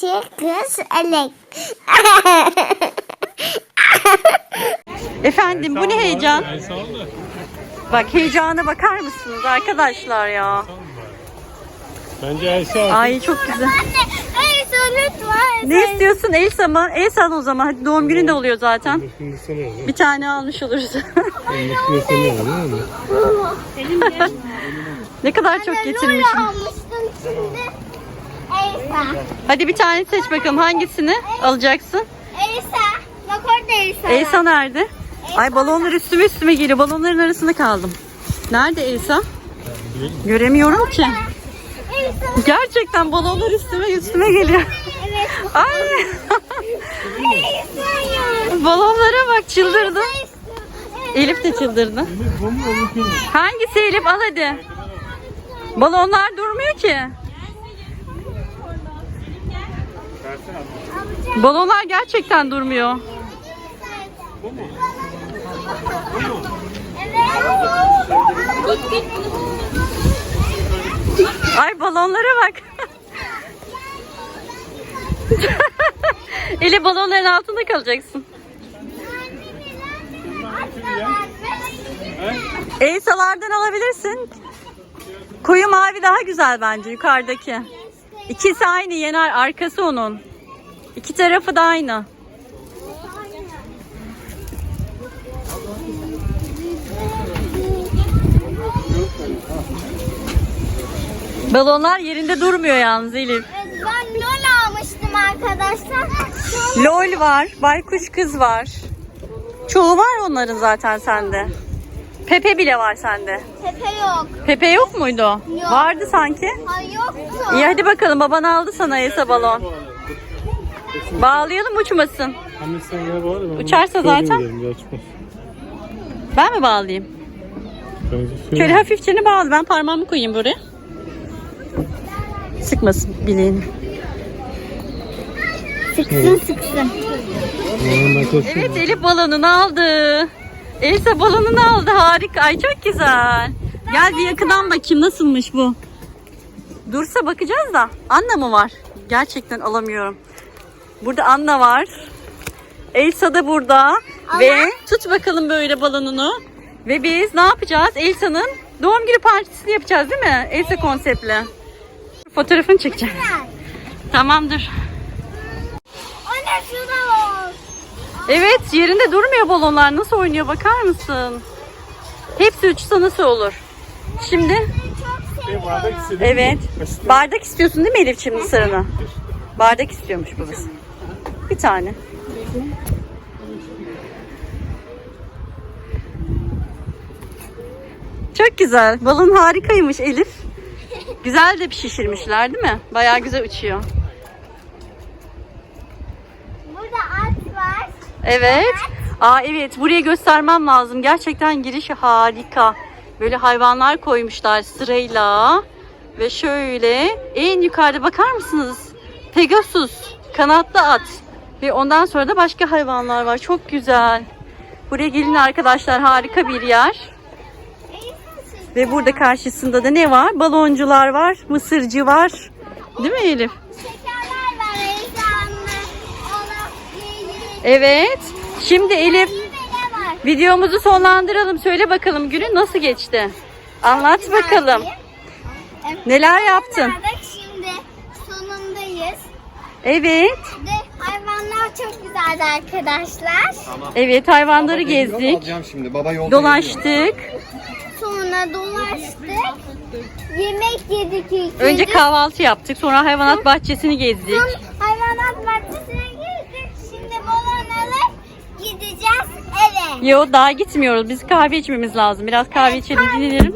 Çıkış elek. Efendim bu ne heyecan? Bak heyecana bakar mısınız arkadaşlar ya? Bence Elsa Ay çok güzel. Anne, Elsa lütfen. Ne istiyorsun Elsa mı? Elsa o zaman. Hadi doğum günü de oluyor zaten. Bir tane almış oluruz. Ne kadar çok getirmişim. Şimdi. Hadi bir tane seç bakalım hangisini alacaksın? Elsa. Bak orada Elsa. Elsa nerede? Ay balonlar üstüme üstüme geliyor. Balonların arasında kaldım. Nerede Elsa? Göremiyorum ki. Gerçekten balonlar üstüme üstüme geliyor. Evet. Ay. Balonlara bak çıldırdı. Elsa. Elif de çıldırdı. Hangisi Elif al hadi. Balonlar durmuyor ki. Balonlar gerçekten durmuyor. Ay balonlara bak. Elif balonların altında kalacaksın. Elsa'lardan alabilirsin. Koyu mavi daha güzel bence yukarıdaki. İkisi aynı Yener arkası onun. İki tarafı da aynı. Balonlar yerinde durmuyor yalnız Elif. Ben Lola almıştım arkadaşlar. LOL var, baykuş kız var. Çoğu var onların zaten sende. Pepe bile var sende. Tepe yok. Pepe yok muydu? Yok. Vardı sanki. Ay yoktu. İyi hadi bakalım baban aldı sana Elsa balon. Bağlayalım uçmasın. Hani sen ya ben Uçarsa zaten. Ben mi bağlayayım? Şöyle söyleyeyim. hafifçe bağlı. Ben parmağımı koyayım buraya. Sıkmasın bileğini. Sıksın sıksın. Evet Elif balonunu aldı. Elsa balonunu aldı. Harika. Ay çok güzel. Gel bir yakından bakayım nasılmış bu. Dursa bakacağız da. Anna mı var? Gerçekten alamıyorum. Burada Anna var. Elsa da burada. Ve tut bakalım böyle balonunu. Ve biz ne yapacağız? Elsa'nın doğum günü partisini yapacağız değil mi? Elsa konseptli. Fotoğrafını çekeceğim. Tamamdır. Anne şurada var. Evet yerinde durmuyor balonlar. Nasıl oynuyor bakar mısın? Hepsi uçsa nasıl olur? Şimdi Bir bardak istedim. evet. Bardak istiyorsun değil mi Elif şimdi sırana? Bardak istiyormuş babası. Bir tane. Çok güzel. Balon harikaymış Elif. Güzel de şişirmişler değil mi? Bayağı güzel uçuyor. Burada at var. Evet. Aa evet buraya göstermem lazım. Gerçekten girişi harika. Böyle hayvanlar koymuşlar sırayla. Ve şöyle en yukarıda bakar mısınız? Pegasus, kanatlı at. Ve ondan sonra da başka hayvanlar var. Çok güzel. Buraya gelin arkadaşlar harika bir yer. Ve burada karşısında da ne var? Baloncular var, mısırcı var. Değil mi Elif? Evet. Şimdi Elif? Videomuzu sonlandıralım. Söyle bakalım günün nasıl geçti? Anlat bakalım. Neler yaptın? Şimdi sonundayız. Evet. Ve hayvanlar çok güzeldi arkadaşlar. Evet hayvanları Yol gezdik. alacağım şimdi. Baba yolda Dolaştık. Sonra dolaştık. Yemek yedik ilk Önce kahvaltı yaptık. Sonra hayvanat bahçesini gezdik. Son hayvanat bahçesine girdik. Şimdi balon alıp gideceğiz eve. Yo daha gitmiyoruz. Biz kahve içmemiz lazım. Biraz kahve içelim dinlenelim.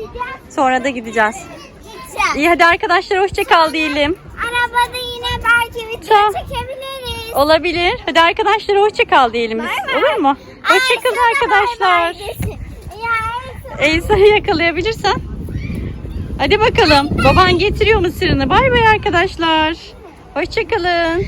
Sonra da gideceğiz. Gideceğiz. İyi hadi arkadaşlar hoşça kal diyelim. Arabada yine belki video Tamam. çekebiliriz. Olabilir. Hadi arkadaşlar hoşça kal diyelim biz. Olur mu? Hoşça kalın arkadaşlar. Elsa. Yakalayabilirsen. Hadi bakalım. Baban getiriyor mısırını. Bay bay arkadaşlar. Hoşçakalın.